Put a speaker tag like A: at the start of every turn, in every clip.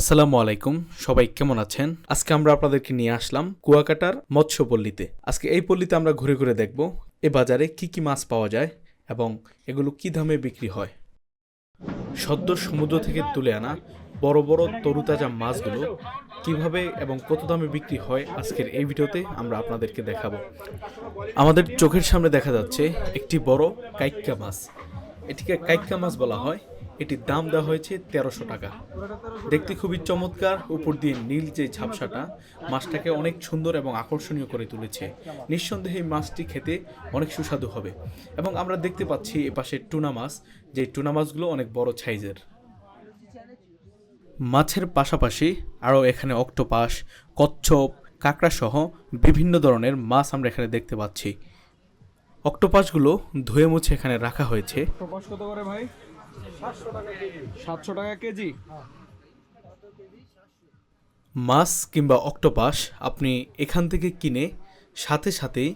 A: আসসালামু আলাইকুম, সবাই কেমন আছেন? আজকে আমরা আপনাদেরকে নিয়ে আসলাম কুয়াকাটার মৎস্যপল্লীতে। আজকে এই পল্লীতে আমরা ঘুরে ঘুরে দেখব এ বাজারে কি কি মাছ পাওয়া যায় এবং এগুলো কি দামে বিক্রি হয়। সদ্য সমুদ্র থেকে তুলে আনা বড় বড় তরুতাজা মাছগুলো কীভাবে এবং কত দামে বিক্রি হয় আজকের এই ভিডিওতে আমরা আপনাদেরকে দেখাবো। আমাদের চোখের সামনে দেখা যাচ্ছে একটি বড় কাইক্কা মাছ। এটিকে কাইক্কা মাছ বলা হয়। এটির দাম দেওয়া হয়েছে তেরোশো টাকা। দেখতে খুবই চমৎকার, উপর দিয়ে নীল যে ঝাপসাটা, মাছটাকে অনেক সুন্দর এবং আকর্ষণীয় করে তুলেছে। নিঃসন্দেহে এই মাছটি খেতে অনেক সুস্বাদু হবে। এবং আমরা দেখতে পাচ্ছি এপাশে টুনা মাছ, যে টুনা মাছগুলো অনেক বড় সাইজের। মাছের পাশাপাশি আরও এখানে অক্টোপাস, কচ্ছপ কাঁকড়া সহ বিভিন্ন ধরনের মাছ আমরা এখানে দেখতে পাচ্ছি। অক্টোপাসগুলো ধুয়ে মুছে এখানে রাখা হয়েছে।
B: অক্টোপাস কত করে ভাই? সাতশো টাকা কেজি।
A: মাছ কিংবা অক্টোপাস আপনি এখান থেকে কিনে সাথে সাথেই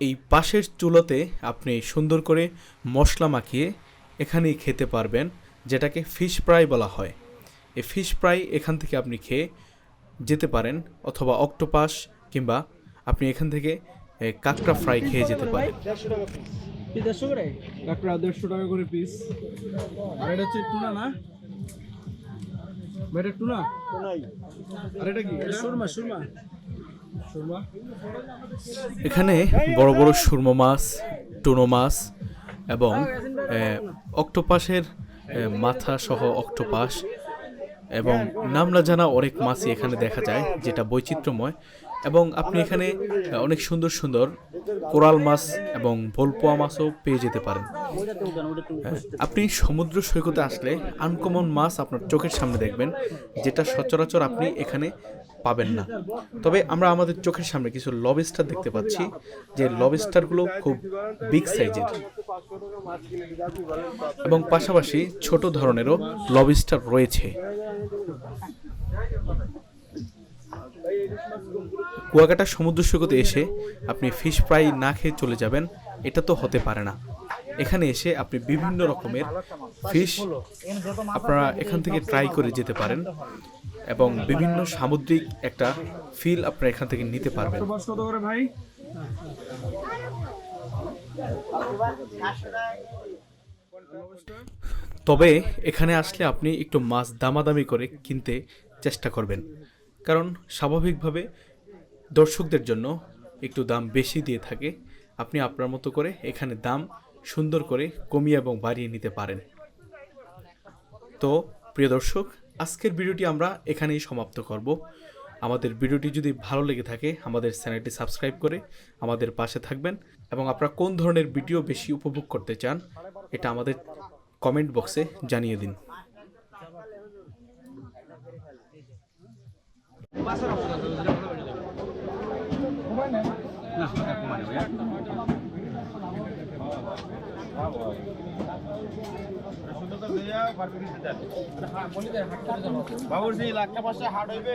A: এই পাশের চুলোতে আপনি সুন্দর করে মশলা মাখিয়ে এখানেই খেতে পারবেন যেটাকে ফিশ ফ্রাই বলা হয়। এই ফিশ ফ্রাই এখান থেকে আপনি খেয়ে যেতে পারেন অথবা অক্টোপাস কিংবা আপনি এখান থেকে কাঁকড়া ফ্রাই খেয়ে যেতে পারেন।
B: কি দেড়শো করে? কাঁকড়া দেড়শো টাকা করে পিস আর এটা হচ্ছে টুনা না? ভাই, এটা টুনা? আর এটা কি? সুরমা সুরমা।
A: এখানে বড় বড় সুরমা মাছ টুনো মাছ এবং অক্টোপাসের মাথা সহ অক্টোপাস এবং নাম না জানা অনেক মাছই এখানে দেখা যায় যেটা বৈচিত্র্যময়। এবং আপনি এখানে অনেক সুন্দর সুন্দর কোরাল মাছ এবং ভোলপোয়া মাছও পেয়ে যেতে পারেন। হ্যাঁ, আপনি সমুদ্র সৈকতে আসলে আনকমন মাছ আপনার চোখের সামনে দেখবেন যেটা সচরাচর আপনি এখানে পাবেন না। তবে আমরা আমাদের চোখের সামনে কিছু লবস্টার দেখতে পাচ্ছি যে লবস্টারগুলো খুব বিগ সাইজের। এবং পাশাপাশি ছোট ধরনেরও লবস্টার রয়েছে। কুয়াকাটা সমুদ্র সৈকতে এসে আপনি ফিশ ফ্রাই না খেয়ে চলে যাবেন, এটা তো হতে পারে না। এখানে এসে আপনি বিভিন্ন রকমের ফিশ আপনারা এখান থেকে ট্রাই করে যেতে পারেন এবং বিভিন্ন সামুদ্রিক একটা ফিল আপনারা এখান থেকে নিতে পারবেন। তবে এখানে আসলে আপনি একটু মাছ দামাদামি করে কিনতে চেষ্টা করবেন। কারণ স্বাভাবিকভাবে দর্শকদের জন্য একটু দাম বেশি দিয়ে থাকে। আপনি আপনার মতো করে এখানে দাম সুন্দর করে কমিয়ে এবং বাড়িয়ে নিতে পারেন। তো প্রিয় দর্শক, আজকের ভিডিওটি আমরা এখানেই সমাপ্ত করব। আমাদের ভিডিওটি যদি ভালো লেগে থাকে, আমাদের চ্যানেলটি সাবস্ক্রাইব করে আমাদের পাশে থাকবেন এবং আপনারা কোন ধরনের ভিডিও বেশি উপভোগ করতে চান, এটা আমাদের কমেন্ট বক্সে জানিয়ে দিন।
B: বাবুর সেই লাখটা পাঁচটা হাট হইবে